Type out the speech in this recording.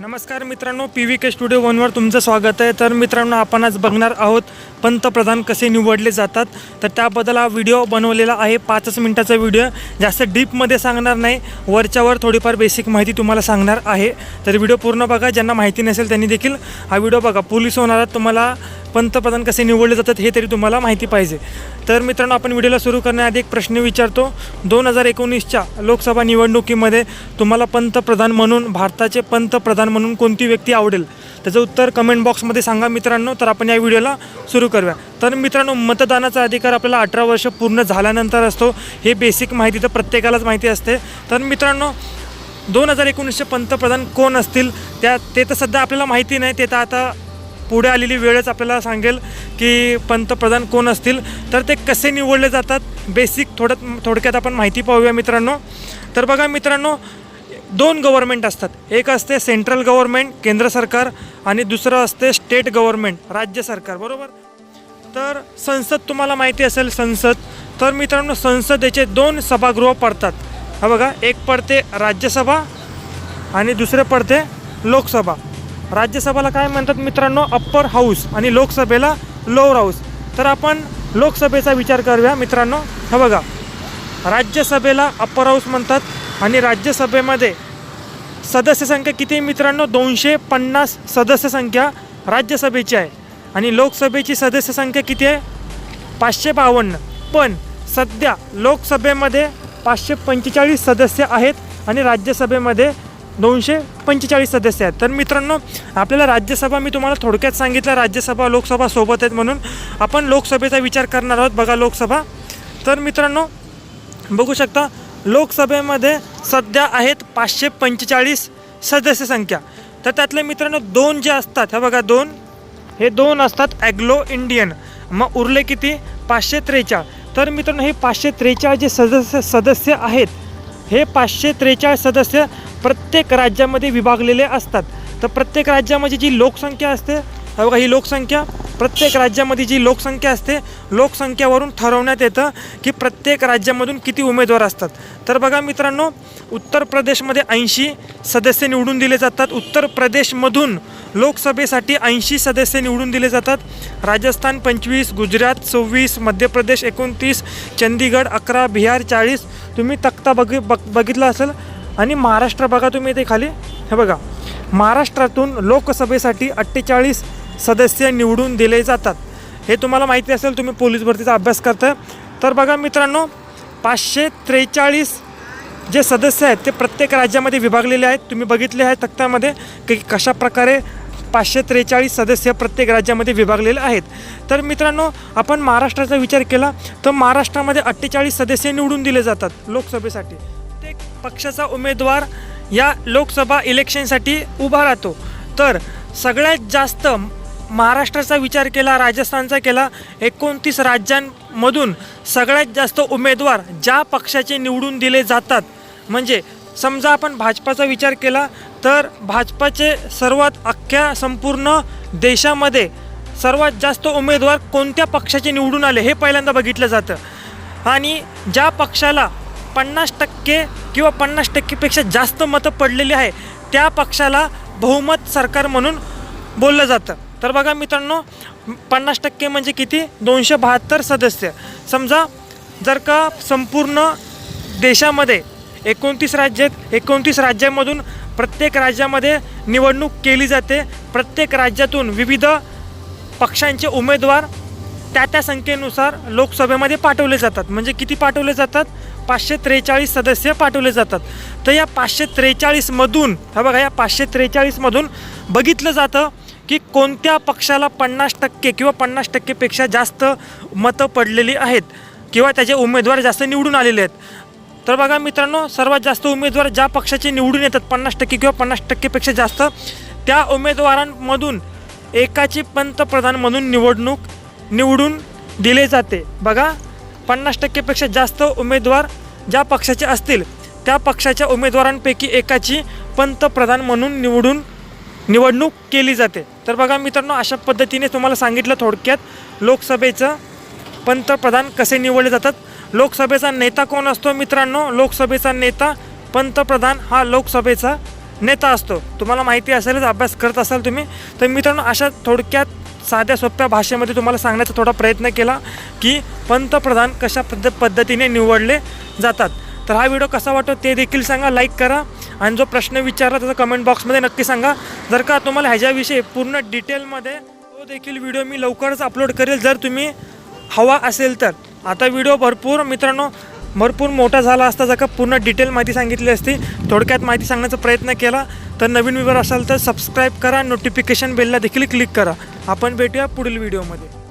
नमस्कार मित्रांनो P V K studio वनवर तुमचं स्वागत आहे. तर मित्रांनो आपण आज बघणार आहोत पंतप्रधान कसे निवडले जातात. तर त्याबद्दल हा व्हिडिओ बनवलेला आहे. पाचच मिनटाचा व्हिडिओ जास्त डीपमध्ये सांगणार नाही. वरच्यावर थोडीफार बेसिक माहिती तुम्हाला सांगणार आहे. तर व्हिडिओ पूर्ण बघा. ज्यांना माहिती नसेल त्यांनी देखील हा व्हिडिओ बघा. पोलीस होणारा तुम्हाला. पंतप्रधान कसे निवडले जातात हे तरी तुम्हाला माहिती पाहिजे. तर मित्रांनो आपण व्हिडिओला सुरू करण्याआधी एक प्रश्न विचारतो. दोन हजार एकोणीसच्या लोकसभा निवडणुकीमध्ये तुम्हाला पंतप्रधान म्हणून भारताचे पंतप्रधान म्हणून कोणती व्यक्ती आवडेल? त्याचं उत्तर कमेंट बॉक्समध्ये सांगा मित्रांनो. तर आपण या व्हिडिओला सुरू करूया. तर मित्रांनो मतदानाचा अधिकार आपल्याला अठरा वर्ष पूर्ण झाल्यानंतर असतो. हे बेसिक माहिती तर प्रत्येकालाच माहिती असते. तर मित्रांनो दोन हजार एकोणीसचे पंतप्रधान कोण असतील? त्या ते तर सध्या आपल्याला माहिती नाही. ते तर आता पुढे आलेली वेळच आपल्याला सांगेल की पंतप्रधान कोण असतील. तर ते कसे निवडले जातात? बेसिक थोडं थोडक्यात आपण माहिती पाहूया मित्रांनो. तर बघा मित्रांनो दोन गव्हर्मेंट असतात. एक असते सेंट्रल गव्हर्मेंट केंद्र सरकार आणि दुसरं असते स्टेट गव्हर्मेंट राज्य सरकार. बरोबर? तर संसद तुम्हाला माहिती असेल संसद. तर मित्रांनो संसदेचे दोन सभागृह पडतात. हा बघा एक पडते राज्यसभा आणि दुसरे पडते लोकसभा. राज्यसभेला काय म्हणतात मित्रांनो? अप्पर हाऊस आणि लोकसभेला लोअर हाऊस तर आपण लोकसभेचा विचार करूया मित्रांनो. हे बघा. राज्यसभेला अप्पर हाऊस म्हणतात आणि राज्यसभेमध्ये सदस्य संख्या किती आहे मित्रांनो? दोनशे पन्नास सदस्य संख्या राज्यसभेची आहे. आणि लोकसभेची सदस्य संख्या किती आहे? पाचशे बावन्न. पण सध्या लोकसभेमध्ये पाचशे पंचेचाळीस सदस्य आहेत आणि राज्यसभेमध्ये दोनशे पंचेचाळीस सदस्य आहेत. तर मित्रांनो आपल्याला राज्यसभा मी तुम्हाला थोडक्यात सांगितलं राज्यसभा लोकसभा सोबत आहेत म्हणून आपण लोकसभेचा विचार करणार आहोत. बघा लोकसभा. तर मित्रांनो बघू शकता लोकसभेमध्ये सध्या आहेत पाचशे पंचेचाळीस सदस्य संख्या. तर त्यातले मित्रांनो दोन जे असतात हे बघा दोन. हे दोन असतात ॲग्लो इंडियन. मग उरले किती? पाचशे त्रेचाळ तर मित्रांनो हे पाचशे त्रेचाळ जे सदस्य सदस्य आहेत हे पाचशे त्रेचाळीस सदस्य प्रत्येक राज्यामध्ये विभागलेले असतात. तर प्रत्येक राज्यामध्ये जी लोकसंख्या असते बघा ही लोकसंख्या प्रत्येक राज्यामध्ये जी लोकसंख्या असते लोकसंख्यावरून ठरवण्यात येतं की प्रत्येक राज्यामधून किती उमेदवार असतात. तर बघा मित्रांनो उत्तर प्रदेशमध्ये ऐंशी सदस्य निवडून दिले जातात. उत्तर प्रदेशमधून लोकसभेसाठी ऐंशी सदस्य निवडून दिले जातात. राजस्थान पंचवीस गुजरात सव्वीस मध्य प्रदेश एकोणतीस चंदीगड अकरा बिहार चाळीस. तुम्ही तक्ता बघ बघ बघितला असेल आणि महाराष्ट्र बघा तुम्ही इथे खाली. हे बघा. महाराष्ट्रातून लोकसभेसाठी अठ्ठेचाळीस सदस्य निवडून दिले जातात. हे तुम्हाला माहिती असेल तुम्ही पोलीस भरतीचा अभ्यास करता तर बघा मित्रांनो पाचशे त्रेचाळीस जे सदस्य आहेत ते प्रत्येक राज्यामध्ये विभागलेले आहेत. तुम्ही बघितले आहे तक्त्यामध्ये की कशा प्रकारे पाचशे त्रेचाळीस सदस्य प्रत्येक राज्यामध्ये विभागलेले आहेत. तर मित्रांनो आपण महाराष्ट्राचा विचार केला तर महाराष्ट्रामध्ये अठ्ठेचाळीस सदस्य निवडून दिले जातात लोकसभेसाठी. पक्षाचा उमेदवार या लोकसभा इलेक्शनसाठी उभा राहतो. तर सगळ्यात जास्त महाराष्ट्राचा विचार केला राजस्थानचा केला एकोणतीस राज्यांमधून सगळ्यात जास्त उमेदवार ज्या पक्षाचे निवडून दिले जातात म्हणजे समजा आपण भाजपाचा विचार केला तर भाजपाचे सर्वात अख्ख्या संपूर्ण देशामध्ये सर्वात जास्त उमेदवार कोणत्या पक्षाचे निवडून आले हे पहिल्यांदा बघितलं जातं. आणि ज्या पक्षाला पन्नास टक्के किंवा पन्नास टक्केपेक्षा जास्त मतं पडलेली आहे. त्या पक्षाला बहुमत सरकार म्हणून बोललं जातं. तर बघा मित्रांनो पन्नास टक्के म्हणजे किती? दोनशे बहात्तर सदस्य. समजा जर का संपूर्ण देशामध्ये एकोणतीस राज्यात एकोणतीस राज्यामधून प्रत्येक राज्यामध्ये निवडणूक केली जाते. प्रत्येक राज्यातून विविध पक्षांचे उमेदवार त्या त्या संख्येनुसार लोकसभेमध्ये पाठवले जातात. म्हणजे किती पाठवले जातात? पाचशे त्रेचाळीस सदस्य पाठवले जातात. तर या पाचशे त्रेचाळीसमधून हा बघा या पाचशे त्रेचाळीसमधून बघितलं जातं की कोणत्या पक्षाला पन्नास टक्के किंवा पन्नास टक्केपेक्षा जास्त मतं पडलेली आहेत किंवा त्याचे उमेदवार जास्त निवडून आलेले आहेत. तर बघा मित्रांनो सर्वात जास्त उमेदवार ज्या पक्षाचे निवडून येतात पन्नास टक्के किंवा पन्नास टक्केपेक्षा जास्त त्या उमेदवारांमधून एकाची पंतप्रधान म्हणून निवडणूक निवडून दिले जाते. बघा पन्नास टक्केपेक्षा जास्त उमेदवार ज्या पक्षाचे असतील त्या पक्षाच्या उमेदवारांपैकी एकाची पंतप्रधान म्हणून निवडून निवडणूक केली जाते. तर बघा मित्रांनो अशा पद्धतीने तुम्हाला सांगितलं थोडक्यात लोकसभेचं पंतप्रधान कसे निवडले जातात. लोकसभेचा नेता कोण असतो मित्रांनो? लोकसभेचा नेता पंतप्रधान हा लोकसभेचा नेता असतो. तुम्हाला माहिती असेलच अभ्यास करत असाल तुम्ही. तर मित्रांनो अशा थोडक्यात साध्या सोप्या भाषेमध्ये तुम्हाला सांगण्याचा थोडा प्रयत्न केला की पंतप्रधान कशा पद्ध पद्धतीने निवडले जातात. तर हा व्हिडिओ कसा वाटतो ते देखील सांगा लाईक करा आणि जो प्रश्न विचारला त्याचा कमेंट बॉक्समध्ये नक्की सांगा. जर का तुम्हाला ह्याच्याविषयी पूर्ण डिटेलमध्ये तो देखील व्हिडिओ मी लवकरच अपलोड करेल जर तुम्ही हवा असेल तर. आता व्हिडिओ भरपूर मित्रांनो भरपूर मोठा झाला असता जर का पूर्ण डिटेल माहिती सांगितली असती थोडक्यात माहिती सांगण्याचा प्रयत्न केला तर नवीन व्ह्यूवर असाल तर सबस्क्राईब करा नोटिफिकेशन बेलला देखील क्लिक करा. आपण भेटूया पुढील व्हिडिओमध्ये